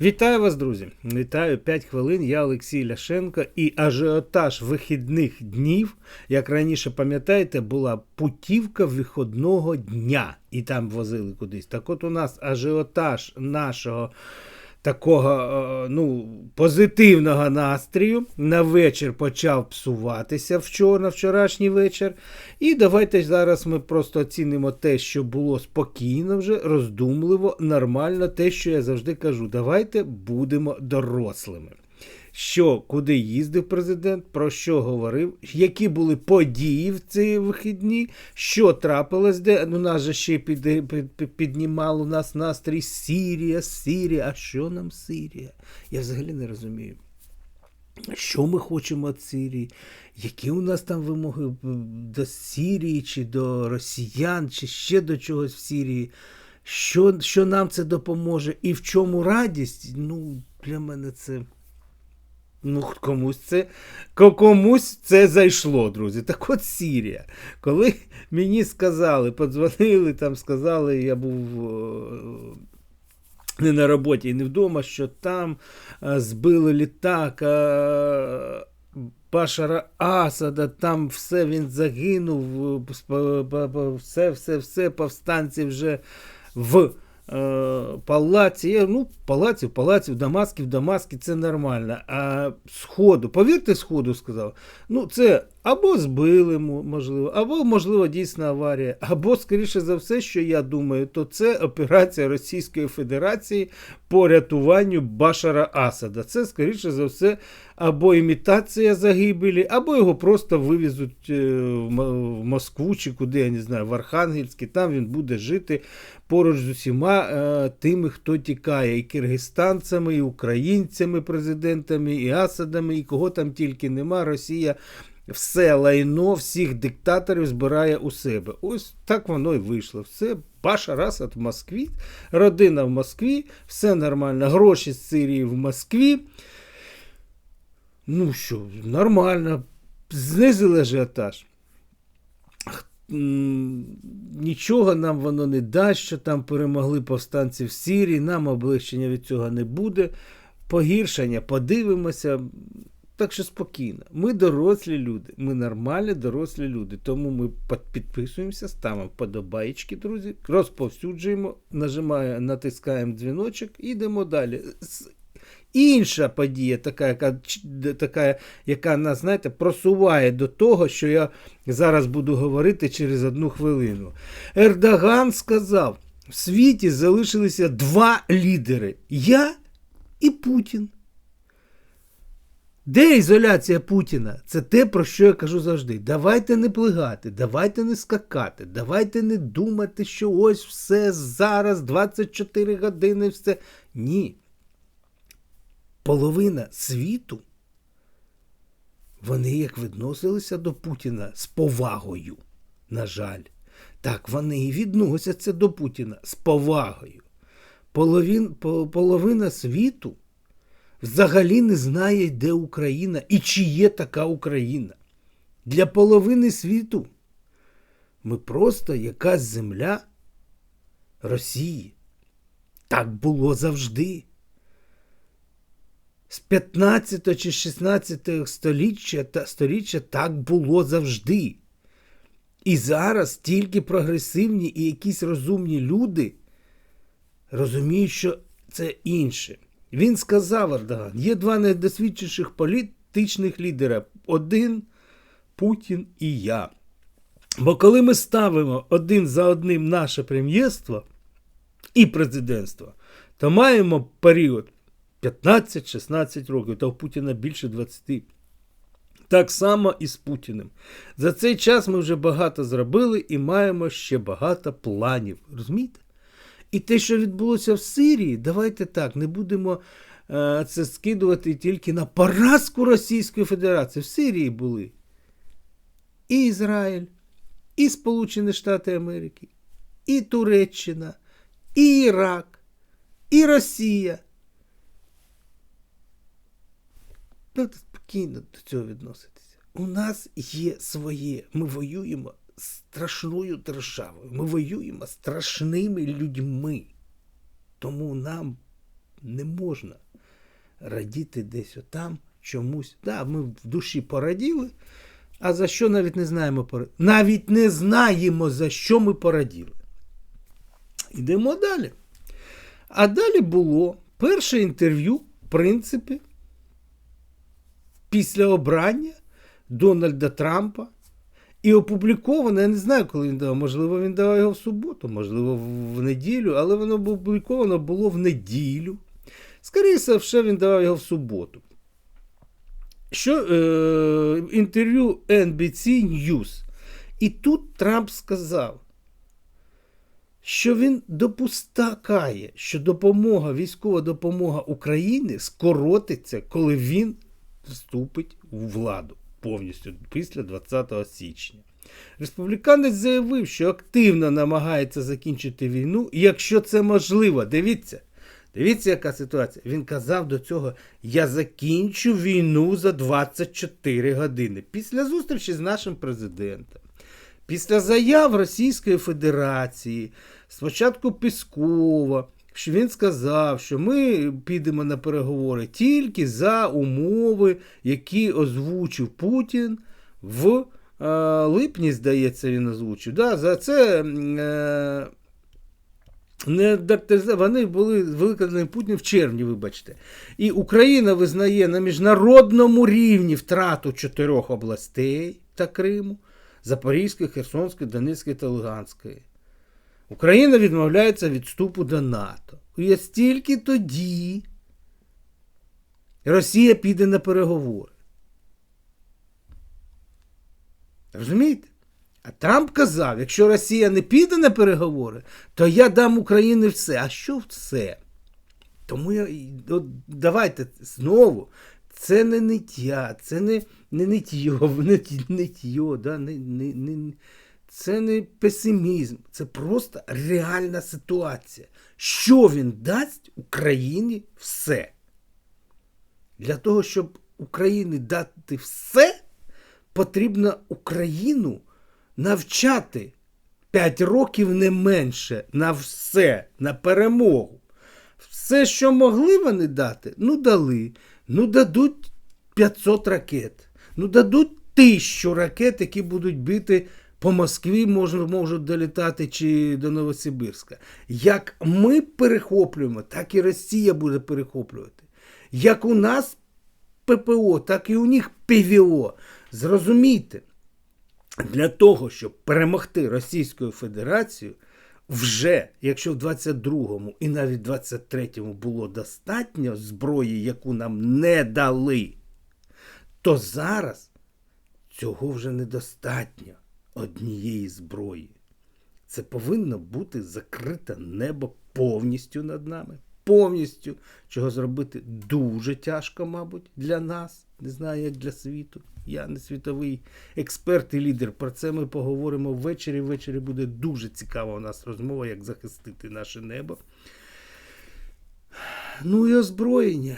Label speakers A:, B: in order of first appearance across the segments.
A: Вітаю вас, друзі! Вітаю 5 хвилин. Я Олексій Ляшенко і ажіотаж вихідних днів, як раніше пам'ятаєте, була путівка виходного дня, і там возили кудись. Так от у нас ажіотаж нашого такого е, ну, позитивного настрію на вечір почав псуватися вчора, на вчорашній вечір. І давайте зараз ми просто оцінимо те, що було спокійно вже, роздумливо, нормально, те, що я завжди кажу. Давайте будемо дорослими. Що, куди їздив президент, про що говорив, які були події в ці вихідні, що трапилось, де ну, нас же ще під, під, під, піднімало нас настрій Сірія, Сірія. А що нам Сирія? Я взагалі не розумію. Що ми хочемо від Сирії? Які у нас там вимоги до Сирії, чи до росіян, чи ще до чогось в Сирії? Що що нам це допоможе? І в чому радість? Ну, для мене це. Ну, комусь це комусь це зайшло, друзі. Так от Сірія. Коли мені сказали, подзвонили, там сказали, я був не на роботі і не вдома, що там збили літак. Башара Асада, там все він загинув, все, все, все, повстанці вже в е, палаці. Ну, палаці, палаці, в Дамаскі, в Дамаскі це нормально. А сходу, повірте, сходу сказав, ну це або збили, можливо, або, можливо, дійсна аварія, або, скоріше за все, що я думаю, то це операція Російської Федерації по рятуванню Башара Асада. Це, скоріше за все, або імітація загибелі, або його просто вивезуть е, в Москву чи куди, я не знаю, в Архангельськ, там він буде жити поруч з усіма е, тими, хто тікає, і киргизстанцями, і українцями, президентами, і Асадами, і кого там тільки нема. Росія все лайно всіх диктаторів збирає у себе. Ось так воно і вийшло. Все, Паша Расад в Москві, родина в Москві, все нормально. Гроші з Сирії в Москві. Ну що, нормально. Знизили ажіотаж. Нічого нам воно не дасть, що там перемогли повстанці в Сирії, нам облегчення від цього не буде. Погіршення, подивимося. Так що спокійно. Ми дорослі люди, ми нормальні дорослі люди. Тому ми підписуємося, ставимо подобаєчки, друзі, розповсюджуємо, нажимаємо, натискаємо дзвіночок і йдемо далі. Інша подія, така, яка така, яка нас, знаєте, просуває до того, що я зараз буду говорити через одну хвилину. Ердоган сказав: в світі залишилися два лідери: я і Путін. Де ізоляція Путіна? Це те, про що я кажу завжди. Давайте не плигати, давайте не скакати, давайте не думати, що ось все зараз, 24 години, все. Ні. Половина світу, вони як відносилися до Путіна з повагою. На жаль, так вони і відносяться до Путіна з повагою. Половин, Половина світу взагалі не знає, де Україна і чи є така Україна. Для половини світу ми просто якась земля Росії. Так було завжди. З 15 чи 16 століття, та, століття так було завжди. І зараз тільки прогресивні і якісь розумні люди розуміють, що це інше. Він сказав Ердоган, є два найдосвідчіших політичних лідера: один Путін і я. Бо коли ми ставимо один за одним наше прем'єрство і президентство, то маємо період 15-16 років, та у Путіна більше 20. Так само і з Путіним. За цей час ми вже багато зробили і маємо ще багато планів. Розумієте? І те, що відбулося в Сирії, давайте так, не будемо е, це скидувати тільки на поразку Російської Федерації. В Сирії були і Ізраїль, і Сполучені Штати Америки, і Туреччина, і Ірак, і Росія. Спокійно до цього відноситися. У нас є своє. Ми воюємо страшною державою. Ми воюємо страшними людьми. Тому нам Не можна радіти десь отам чомусь. Да, ми в душі пораділи, а за що навіть не знаємо. Навіть не знаємо, за що ми пораділи. Йдемо далі. А далі було перше інтерв'ю, в принципі, після обрання Дональда Трампа. І опубліковано, я не знаю, коли він давав. Можливо, він давав його в суботу, можливо, в неділю, але воно опубліковано було в неділю. Скоріше все, він давав його в суботу. Що е, інтерв'ю NBC News. І тут Трамп сказав, що він допускає, що допомога, військова допомога Україні скоротиться, коли він вступить у владу повністю після 20 січня. Республіканець заявив, що активно намагається закінчити війну, якщо це можливо, дивіться, дивіться, яка ситуація. Він казав до цього: я закінчу війну за 24 години після зустрічі з нашим президентом. Після заяв Російської Федерації, спочатку Піскова, що він сказав, що ми підемо на переговори тільки за умови, які озвучив Путін в е, липні, здається, він озвучив. Да, за це е, не вони були викладені Путін в червні, вибачте. І Україна визнає на міжнародному рівні втрату чотирьох областей та Криму. Запорізької, Херсонської, Донецької та Луганської. Україна відмовляється від вступу до НАТО. І ось тільки тоді Росія піде на переговори. Розумієте? А Трамп казав, якщо Росія не піде на переговори, то я дам Україні все. А що все? Тому я от, давайте знову. Це не ниття, це не, не ниттyo, не, да, не, не, не, це не песимізм, це просто реальна ситуація. Що він дасть Україні все? Для того, щоб Україні дати все, потрібно Україну навчати 5 років не менше на все, на перемогу. Все, що могли вони дати, ну дали. Ну дадуть 500 ракет. Ну дадуть тисячу ракет, які будуть бити по Москві, можуть, можуть долітати чи до Новосибірська. Як ми перехоплюємо, так і Росія буде перехоплювати. Як у нас ППО, так і у них ПВО. Зрозумійте, для того, щоб перемогти Російську Федерацію, вже, якщо в 22-му і навіть 23-му було достатньо зброї, яку нам не дали, то зараз цього вже недостатньо однієї зброї. Це повинно бути закрите небо повністю над нами. Повністю, чого зробити дуже тяжко, мабуть, для нас. Не знаю, як для світу. Я не світовий експерт і лідер. Про це ми поговоримо ввечері. Ввечері буде дуже цікава у нас розмова, як захистити наше небо. Ну і озброєння.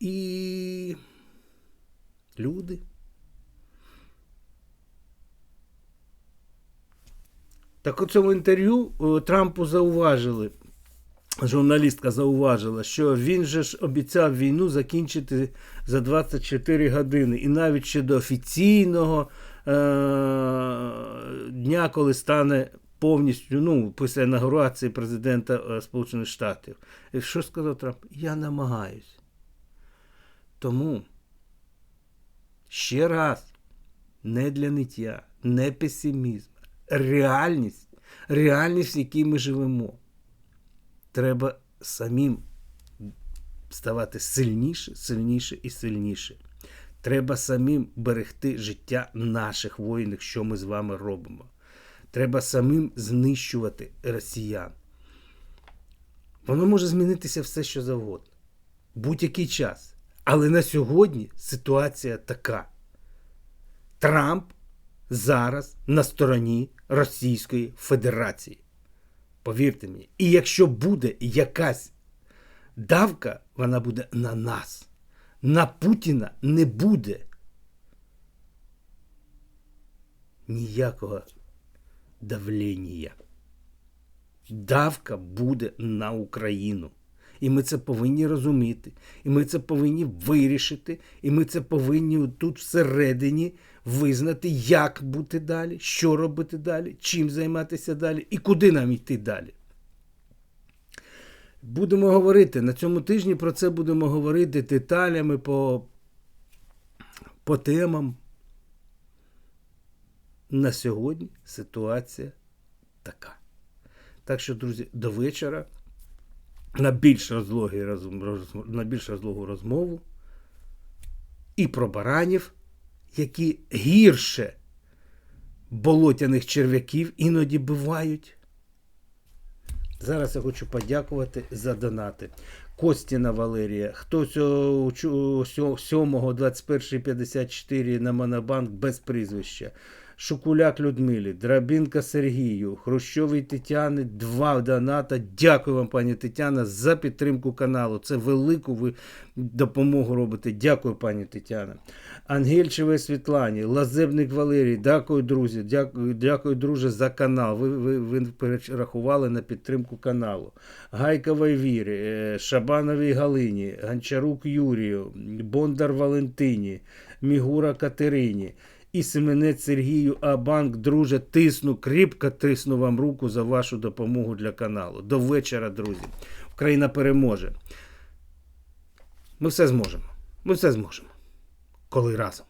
A: І люди. Так у цьому інтерв'ю е, Трампу зауважили, журналістка зауважила, що він же ж обіцяв війну закінчити за 24 години. І навіть ще до офіційного е- дня, коли стане повністю, ну, після інаугурації президента е, Сполучених Штатів. І що сказав Трамп? Я намагаюсь. Тому ще раз, не для ниття, не песимізм, реальність, реальність, в якій ми живемо. Треба самим ставати сильніше, сильніше і сильніше. Треба самим берегти життя наших воїнів, що ми з вами робимо. Треба самим знищувати росіян. Воно може змінитися все, що завгодно. Будь-який час. Але на сьогодні ситуація така. Трамп зараз на стороні Російської Федерації. Повірте мені. І якщо буде якась давка, вона буде на нас. На Путіна не буде ніякого давлення. Давка буде на Україну. І ми це повинні розуміти. І ми це повинні вирішити. І ми це повинні тут всередині визнати, як бути далі, що робити далі, чим займатися далі і куди нам йти далі. Будемо говорити на цьому тижні про це будемо говорити деталями по, по темам. На сьогодні ситуація така. Так що, друзі, до вечора на більш розлогу розмову і про баранів, які гірше болотяних черв'яків іноді бувають. Зараз я хочу подякувати за донати. Костіна Валерія, хтось 7.21.54 на Монобанк без прізвища. Шукуляк Людмилі, Драбінка Сергію, Хрущовій Тетяни, два доната. Дякую вам, пані Тетяна, за підтримку каналу. Це велику ви допомогу робите. Дякую, пані Тетяна. Ангельчевій Світлані, Лазебник Валерій, дякую, друзі. Дякую, дякую, друже, за канал. Ви, ви, ви перерахували на підтримку каналу. Гайковій Вірі, е, Шабановій Галині, Гончарук Юрію, Бондар Валентині, Мігура Катерині. І Семенець Сергію, а банк, друже, тисну, кріпко тисну вам руку за вашу допомогу для каналу. До вечора, друзі. Україна переможе. Ми все зможемо. Ми все зможемо. Коли разом.